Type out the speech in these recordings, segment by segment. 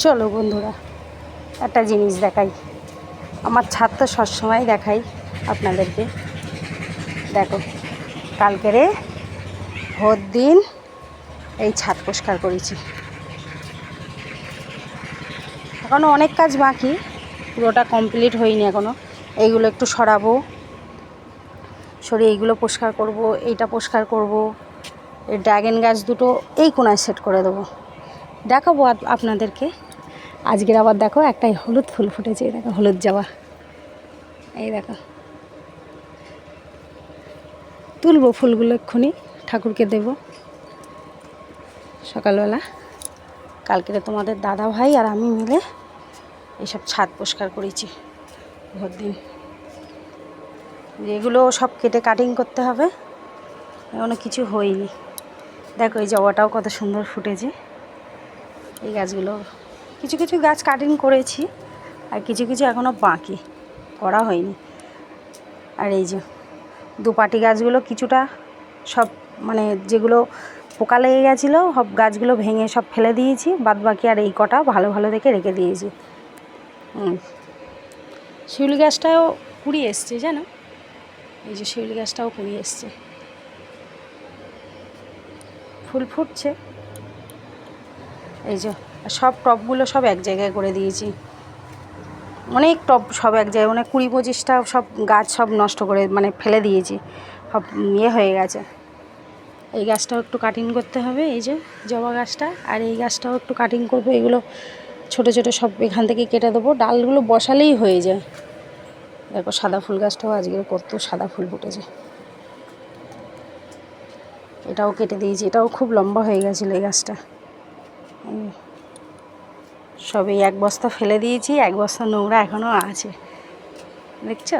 চলো বন্ধুরা, একটা জিনিস দেখাই। আমার ছাদ তো সবসময় দেখাই আপনাদেরকে। দেখো কালকেরে ভোর দিন এই ছাদ পরিষ্কার করেছি। এখনও অনেক কাজ বাকি, পুরোটা কমপ্লিট হয়নি এখনও এইগুলো একটু সরাবো। সরিয়ে এইগুলো পরিষ্কার করব, এইটা পরিষ্কার করব। এই ড্রাগন গাছ দুটো এই কোনায় সেট করে দেবো। দেখাবো আপ- আপনাদেরকে। আজকের আবার দেখো একটাই হলুদ ফুল ফুটেছে, এই দেখো হলুদ জবা। এই দেখো। তুলবো ফুলগুলো এক্ষুনি, ঠাকুরকে দেব। সকালবেলা। কালকে তোমাদের দাদা ভাই আর আমি মিলে এইসব ছাদ পরিষ্কার করেছি, ভোর দিন। এগুলো সব কেটে কাটিং করতে হবে। এখনও কিছু হয়নি। দেখো এই জবাটাও কত সুন্দর ফুটেছে। এই গাছগুলো কিছু কিছু গাছ কাটিং করেছি, আর কিছু কিছু এখনও বাঁকি, করা হয়নি। আর এই যে, দুপাটি গাছগুলো কিছুটা সব মানে যেগুলো পোকা লেগে গেছিল, সব গাছগুলো ভেঙে সব ফেলে দিয়েছি বাদ বাকি আর এই কটা ভালো ভালো দেখে রেখে দিয়েছি। শিউলি গাছটাও কুড়ি এসছে, জানো? এই যে শিউলি গাছটাও কুড়ি এসছে। ফুল ফুটছে। এই যে সব টবগুলো সব এক জায়গায় করে দিয়েছি। অনেক টব সব এক জায়গায় মানে কুড়ি পঁচিশটা সব গাছ সব নষ্ট করে মানে ফেলে দিয়েছি। সব ইয়ে হয়ে গেছে। এই গাছটাও একটু কাটিং করতে হবে, এই যে জবা গাছটা, আর এই গাছটাও একটু কাটিং করব, এগুলো ছোট ছোট সব এখান থেকে কেটে দেবো। ডালগুলো বসালেই হয়ে যায়। দেখো সাদা ফুল গাছটাও আজকে কত সাদা ফুল ফুটেছে। এটাও কেটে দিয়েছি, এটাও খুব লম্বা হয়ে গেছিল এই গাছটা। সব এই এক বস্তা ফেলে দিয়েছি, এক বস্তা নোংরা এখনও আছে। দেখছ?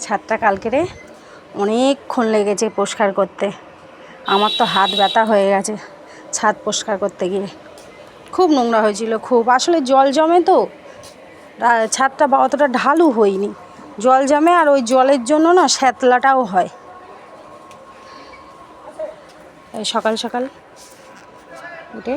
ছাদটা কালকেরে অনেকক্ষণ লেগেছে পরিষ্কার করতে। আমার তো হাত ব্যথা হয়ে গেছে ছাদ পরিষ্কার করতে গিয়ে। খুব নোংরা হয়েছিল, খুব। আসলে জল জমে তো। ছাদটা বা অতটা ঢালু হয়নি। জল জমে আর ওই জলের জন্য না শ্যাতলাটাও হয়। সকাল সকাল উঠে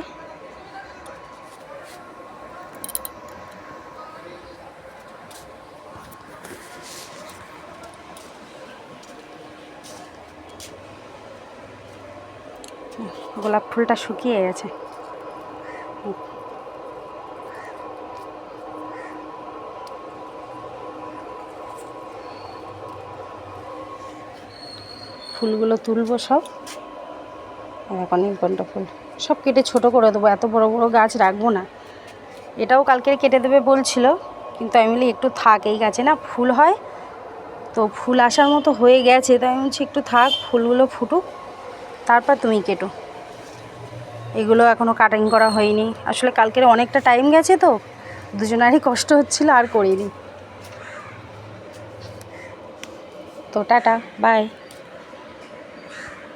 গোলাপ ফুলটা শুকিয়ে গেছে। ফুলগুলো তুলবো সব। এখন নীলকণ্ঠ ফুল। সব কেটে ছোট করে দেবো, এত বড় বড় গাছ রাখব না। এটাও কালকে কেটে দেবে বলছিল, কিন্তু আমি বলি একটু থাক, এই গাছে না ফুল হয়। তো ফুল আসার মতো হয়ে গেছে, তাই আমি বলছি একটু থাক, ফুলগুলো ফুটুক। তারপর তুমি কেটো। এগুলো এখনও কাটিং করা হয়নি। আসলে কালকের অনেকটা টাইম গেছে তো, দুজনারই কষ্ট হচ্ছিল, আর করিনি। তো টাটা বাই